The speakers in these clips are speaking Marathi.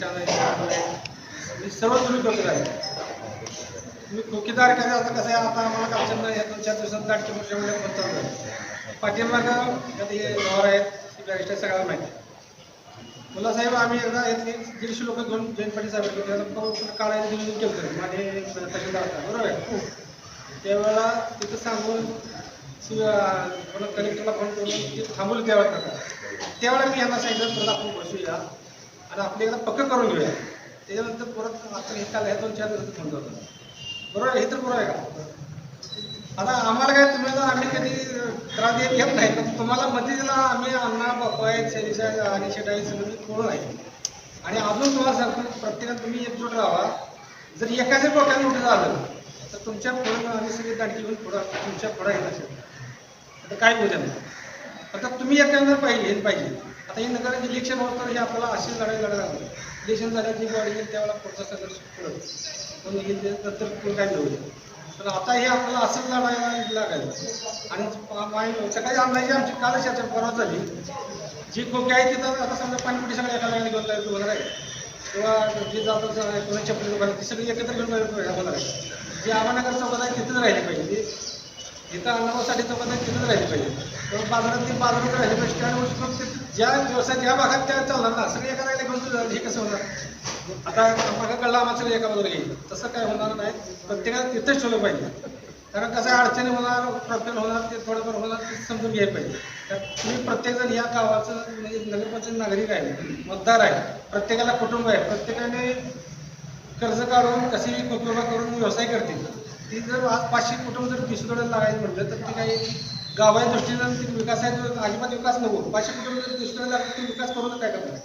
निशाण सर्व तुम्ही ठोकेदार आहे. तुम्ही ठोकेदार करा आता कसं आहे? आता आम्हाला कालच्या या दोन चार दिवसात दाटकी किलोमीटर बंद चालू आहे पाठीमागं आता हे गावावर आहेत ती बॅरिस्टर सगळ्याला माहिती मुला साहेब आम्ही एकदा इथले दीडशे लोक घेऊन जैन पाटील साहेब होते त्याला काढायला नियोजन केलं होतं माझे तहसीलदार होता बरोबर आहे? त्यावेळेला तिथं सांगून कलेक्टरला फोन करून ते थांबवलं त्यावेळेला त्यावेळेला मी यांना सांगितलं तर आपण बसूया आणि आपली एकदा पक्क करून घेऊया. त्याच्यानंतर परत आता हे काल ह्या दोन चार दिवसात थांबलं होतं बरोबर हे तर बरोबर आहे का? आता आम्हाला काय तुम्ही आम्ही कधी त्रास देत घेत नाही पण तुम्हाला मध्ये दिला आम्ही अण्णा बाप्पा आहेत आहे आणि शेटाई आहे सगळं कोण आहे आणि अजून तुम्हाला सांगतो प्रत्येकानं तुम्ही एकजूट राहा. जर एकाच्या डोक्यात उठं झालं तर तुमच्या पुढं आम्ही सगळी दांडी घेऊन पुढं तुमच्या पुढं येत असेल आता काय बोलत नाही आता तुम्ही एकांना पाहिजे पाहिजे. आता हे नगर इलेक्शन होतं हे आपल्याला अशी लढाई लढायला लागली. इलेक्शन झाल्याची बॉडी येईल त्यावेळेला पुढचा सगळं पुढं कोण येईल नंतर कोण काय मिळू तर आता हे आपल्याला असंच लढायला लागायचं आणि सकाळी अंदाजे आमची कालच याच्या परवा झाली. जी खोके आहे तिथं आता समजा पाणीपुटी सगळ्या एका वेळेला घेऊन जायचं होणार आहे किंवा जे जात कोणा चपली दुकान ती सगळी एकत्र घेऊन जायचं होणार आहे जे आव्हानगर चौकात आहे तिथंच राहिले पाहिजे. ते अण्णाभाऊसाठी चौकात आहे तिथंच राहिले पाहिजे. किंवा बाजारात ती बाजारात राहिले पाहिजे. स्टँड वस्तू ज्या व्यवसाय ज्या भागात त्या चालणार ना सगळे एका जागेला घेऊन हे कसं होणार? आता मागं कळलं आम्हाला सगळे एका बाजूला येईल. तसं काय होणार नाही. प्रत्येकाला तिथेच ठेवलं पाहिजे. कारण कसं अडचणी होणार प्रॉब्लेम होणार ते थोडंफार होणार ते समजून घ्यायला पाहिजे. तर तुम्ही प्रत्येकजण या गावाचं म्हणजे नगरपंचायत नागरिक आहे मतदार आहे प्रत्येकाला कुटुंब आहे प्रत्येकाने कर्ज काढून कशी कुटुंब करून व्यवसाय करतील. ती जर आज पाचशे कुटुंब जर दुसरीकडे लागायचं म्हटलं तर ते काही गावाच्या दृष्टीनं ते विकास आहे अजिबात विकास नको पाचशे किलोमीटर जर ते विकास करून काय करणार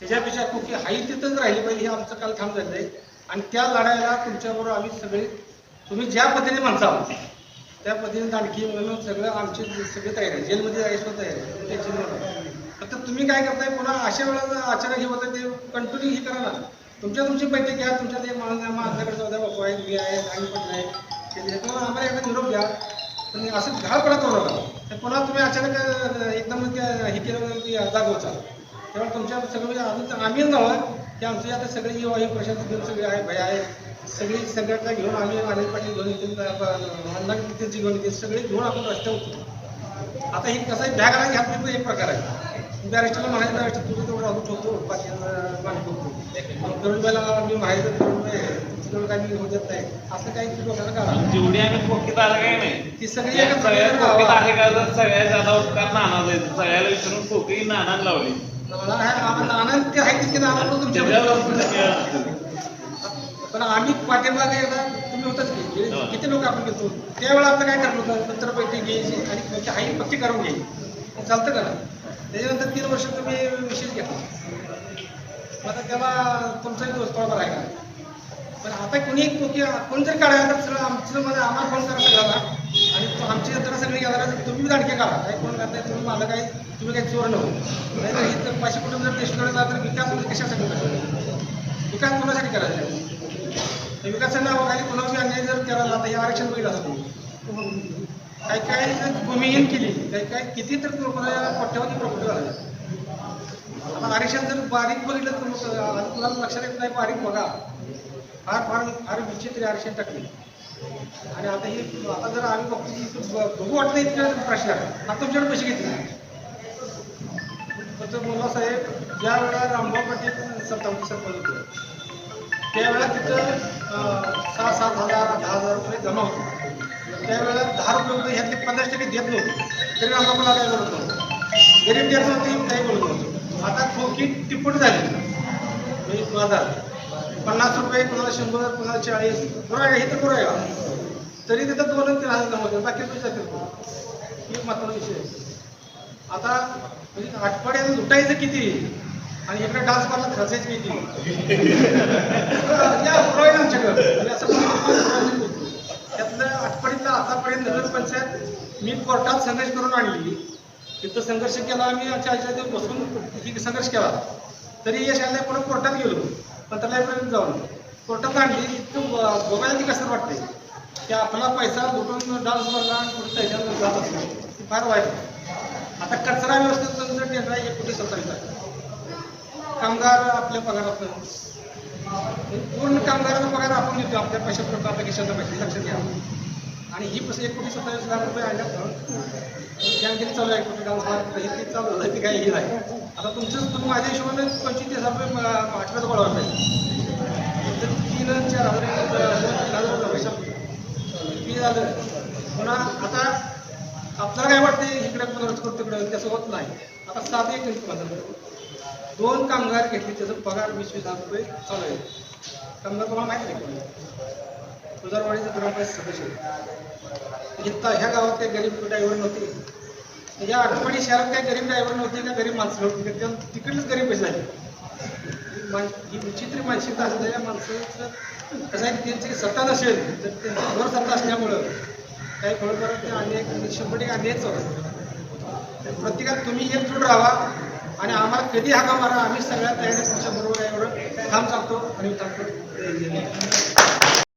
त्याच्यापेक्षा कुठली हाई तिथंच राहिली पाहिजे हे आमचं काल काम झालेलं आहे. आणि त्या लढायला तुमच्याबरोबर आम्ही सगळे तुम्ही ज्या पद्धतीने म्हणता त्या पद्धतीने आणखी म्हणून सगळं आमचे सगळे तयार आहे जेलमध्ये जायचं तयार आहे. टेन्शन फक्त तुम्ही काय करताय पुन्हा अशा वेळेला अचानक हे होतं ते कंटिन्यू हे करा ना. तुमच्या तुमची बैठक घ्या तुमच्या ते माझ्याकडे चौदा बापू आहेत मी आहे आणि पण आहे. ते आम्हाला एकदा निरोप घ्या पण असं घाल करू नका. तर पुन्हा तुम्ही अचानक एकदम हे केलं की जागवचा तेव्हा तुमच्या सगळं म्हणजे अजून आम्ही नव्हतं की आमचे आता सगळे युवा हे प्रशासन घेऊन सगळे आहे भय आहे. सगळी संघटना घेऊन आम्ही अनिल पाटील घेऊन येतील त्यांची घेऊन येतील सगळे घेऊन आपण रस्त्यावर उतरू. आता हे कसं आहे बॅग घालायला घातली तर एक प्रकार आहे. बॅरिस्टरला म्हणायचं बॅरिस्टर तुझं तेवढं अजून ठेवतो बाकी मागे ठेवतो. तरुणबाईला मी माहिती तरुणबाई तुझं काही मी होत नाही. असं काही तुम्ही डोक्याला काढा जेवढी आम्ही पोकीत आलं काय नाही ती सगळी एकत्र सगळ्या राहावा. पोकीत आहे का तर सगळ्या जादा उपकार नाना जायचं सगळ्याला विचारून पोकी नाना लावली आनंद ते आहे तुमच्या पण आम्ही एकदा तुम्ही होतच की हो. किती लोक आपण घेतो? त्यावेळेला आपलं काय ठरलं होतं? नंतर बैठक घ्यायची आणि त्याची हाई पक्की करून घ्यायची. चालतं का? त्याच्यानंतर तीन वर्ष तुम्ही विशेष घेतला. आता त्याला तुमचाही दोष थोडाफार आहे का? पण आता कोणी कोणी कोण जर काढायला तर सगळं आमचं मध्ये आम्हाला फोन करा सगळ्याला आणि तो आमची यंत्रणा सगळी घेणार तुम्ही दाडके काढा. काही कोण करताय तुम्ही मला काही तुम्ही काही चोर नव्हतं नाही तर पैसे कुठून पाचशे कुटुंब जर देशकडे करायला तर विकास म्हणजे कशासाठी करायचा विकास कोणासाठी करायचा आहे? त्या विकासाच्या नावाखाली कोणाची अन्याय जर करायला तर हे आरक्षण बघितलं असं काही काही जर भूमिहीन केली काही काही किती तर कोणाला पट्ट्यावरती प्रॉपर्टी झालं. आरक्षण जर बारीक बघितलं तर मग कुणाला लक्षात येत नाही बारीक बघा. फार फार फार विचित्र आरक्षण टाकले आणि आता हे आता जर आम्ही बघतो की बघू वाटत बघू तिकडे प्रश्न आता तुमच्याकडे पैसे घेतले? तर मुला साहेब ज्या वेळा रामभाऊ पाटील सत्तावन्न सरपंच होते त्यावेळेला तिथं सहा सात हजार दहा हजार रुपये जमा होते. त्यावेळेला दहा रुपये होते ह्यातले पन्नास टक्के देत नव्हते. तरी आम्हाला काय बोलत नव्हतं गरीब देत नव्हते काही बोलत नव्हतं. आता खोकी तिप्पट झाली. म्हणजे माझा. पन्नास रुपये कोणाला शंभर कोणाला चाळीस बरोबर आहे हे तर बरोबर आहे. तरी तिथं दोन तीन हजार जमा बाकी पैसे जातील ही एक महत्त्वाचा विषय आता म्हणजे आठवड्यात लुटायचं किती? आणि इकडे डान्स करायला खर्चायचं किती? या बरोबर आमच्याकडं. म्हणजे असं त्यातलं आठवडीतलं आतापर्यंत नगरपंचायत मी कोर्टात संघर्ष करून आणली. तिथं संघर्ष केला आम्ही आमच्या दिवस बसून ही संघर्ष केला. तरी यश आलं परत कोर्टात गेलो. मंत्रालयापर्यंत जाऊन कोर्टात आणली इतकं बघायला ती कसं वाटते की आपला पैसा लुटून डान्स भरला आणि कुठं त्याच्यावर जात असतो ती फार वाईट आता कचरा व्यवस्थित जर टेंडर आहे एक कोटी सत्तावीस आहे कामगार आपल्या पगारातून पूर्ण कामगाराचा पगार आपण देतो. आपल्या पैशातून आपल्या खिशाचा पैसे लक्षात घ्या आणि ही पैसे एक कोटी सत्तावीस लाख रुपये आणल्यात बँकेत चालू आहे? कुठे डान्स मार्क हे ते चालू झालं ते काही हे नाही. आता तुमचं तुम्ही माझ्या हिशोबाने पंचवीस हजार रुपये म- बोला गोळा तर तीन चार हजार तीन हजार रुपये पैसा किती झालं पुन्हा आता आपल्याला काय वाटते इकडे पुनरुत्तर करतो तिकडे? तसं होत नाही. आता साधे एक माझं दोन कामगार घेतले त्याचा पगार वीस वीस हजार रुपये चालू आहे. कामगार तुम्हाला माहिती नाही तुजारवाडीचं ग्रामपंचायत सदस्य. आहे. इथं ह्या गावात काही गरीब ड्रायव्हर नव्हते. या आठवडी शहरात काही गरीब ड्रायव्हर नव्हते का? गरीब माणसं नव्हती का? त्या तिकडलेच गरीब पैसे झाले? ही मान- ही विचित्र मानसिकता असलेल्या माणसाचं कसं आहे त्यांची सत्ता नसेल तर त्यांची घर सत्ता असल्यामुळं काही थोडंफार ते अनेक शंभर टक्के अन्यायच प्रत्येकात तुम्ही एकजूट राहा आणि आम्हाला कधी हाका मारा आम्ही सगळ्या तयारी तुमच्या बरोबर आहे एवढं. थांब सांगतो आणि थांबतो